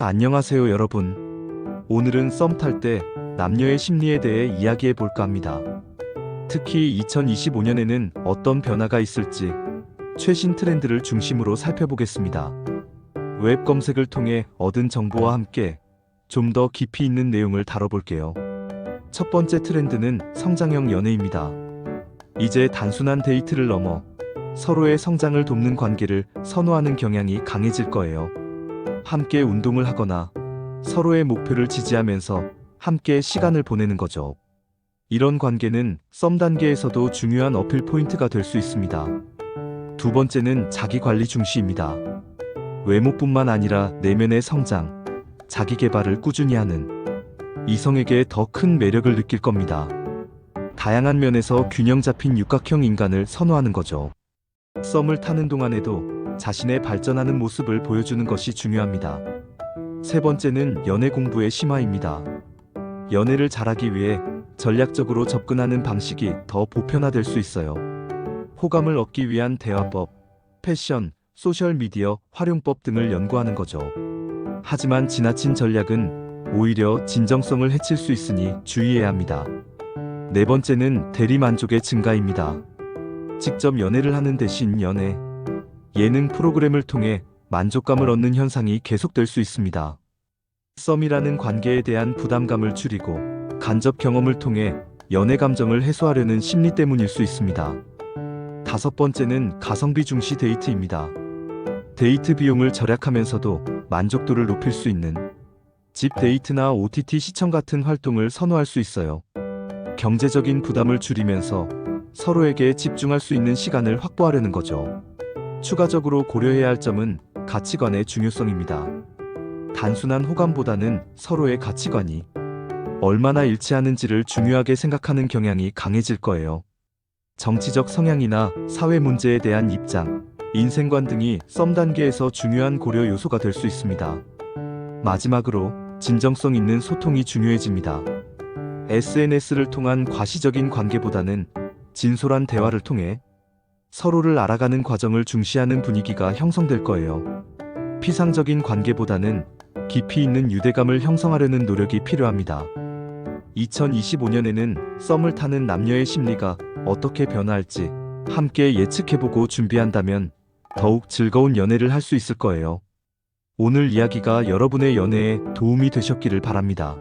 안녕하세요, 여러분. 오늘은 썸 탈 때 남녀의 심리에 대해 이야기해 볼까 합니다. 특히 2025년에는 어떤 변화가 있을지 최신 트렌드를 중심으로 살펴보겠습니다. 웹 검색을 통해 얻은 정보와 함께 좀 더 깊이 있는 내용을 다뤄볼게요. 첫 번째 트렌드는 성장형 연애입니다. 이제 단순한 데이트를 넘어 서로의 성장을 돕는 관계를 선호하는 경향이 강해질 거예요. 함께 운동을 하거나 서로의 목표를 지지하면서 함께 시간을 보내는 거죠. 이런 관계는 썸 단계에서도 중요한 어필 포인트가 될 수 있습니다. 두 번째는 자기 관리 중시입니다. 외모뿐만 아니라 내면의 성장, 자기 개발을 꾸준히 하는 이성에게 더 큰 매력을 느낄 겁니다. 다양한 면에서 균형 잡힌 육각형 인간을 선호하는 거죠. 썸을 타는 동안에도 자신의 발전하는 모습을 보여주는 것이 중요합니다. 세 번째는 연애 공부의 심화입니다. 연애를 잘하기 위해 전략적으로 접근하는 방식이 더 보편화될 수 있어요. 호감을 얻기 위한 대화법, 패션, 소셜미디어 활용법 등을 연구하는 거죠. 하지만 지나친 전략은 오히려 진정성을 해칠 수 있으니 주의해야 합니다. 네 번째는 대리 만족의 증가입니다. 직접 연애를 하는 대신 연애, 예능 프로그램을 통해 만족감을 얻는 현상이 계속될 수 있습니다. 썸이라는 관계에 대한 부담감을 줄이고 간접 경험을 통해 연애 감정을 해소하려는 심리 때문일 수 있습니다. 다섯 번째는 가성비 중시 데이트입니다. 데이트 비용을 절약하면서도 만족도를 높일 수 있는 집 데이트나 OTT 시청 같은 활동을 선호할 수 있어요. 경제적인 부담을 줄이면서 서로에게 집중할 수 있는 시간을 확보하려는 거죠. 추가적으로 고려해야 할 점은 가치관의 중요성입니다. 단순한 호감보다는 서로의 가치관이 얼마나 일치하는지를 중요하게 생각하는 경향이 강해질 거예요. 정치적 성향이나 사회 문제에 대한 입장, 인생관 등이 썸 단계에서 중요한 고려 요소가 될 수 있습니다. 마지막으로 진정성 있는 소통이 중요해집니다. SNS를 통한 과시적인 관계보다는 진솔한 대화를 통해 서로를 알아가는 과정을 중시하는 분위기가 형성될 거예요. 피상적인 관계보다는 깊이 있는 유대감을 형성하려는 노력이 필요합니다. 2025년에는 썸을 타는 남녀의 심리가 어떻게 변화할지 함께 예측해보고 준비한다면 더욱 즐거운 연애를 할 수 있을 거예요. 오늘 이야기가 여러분의 연애에 도움이 되셨기를 바랍니다.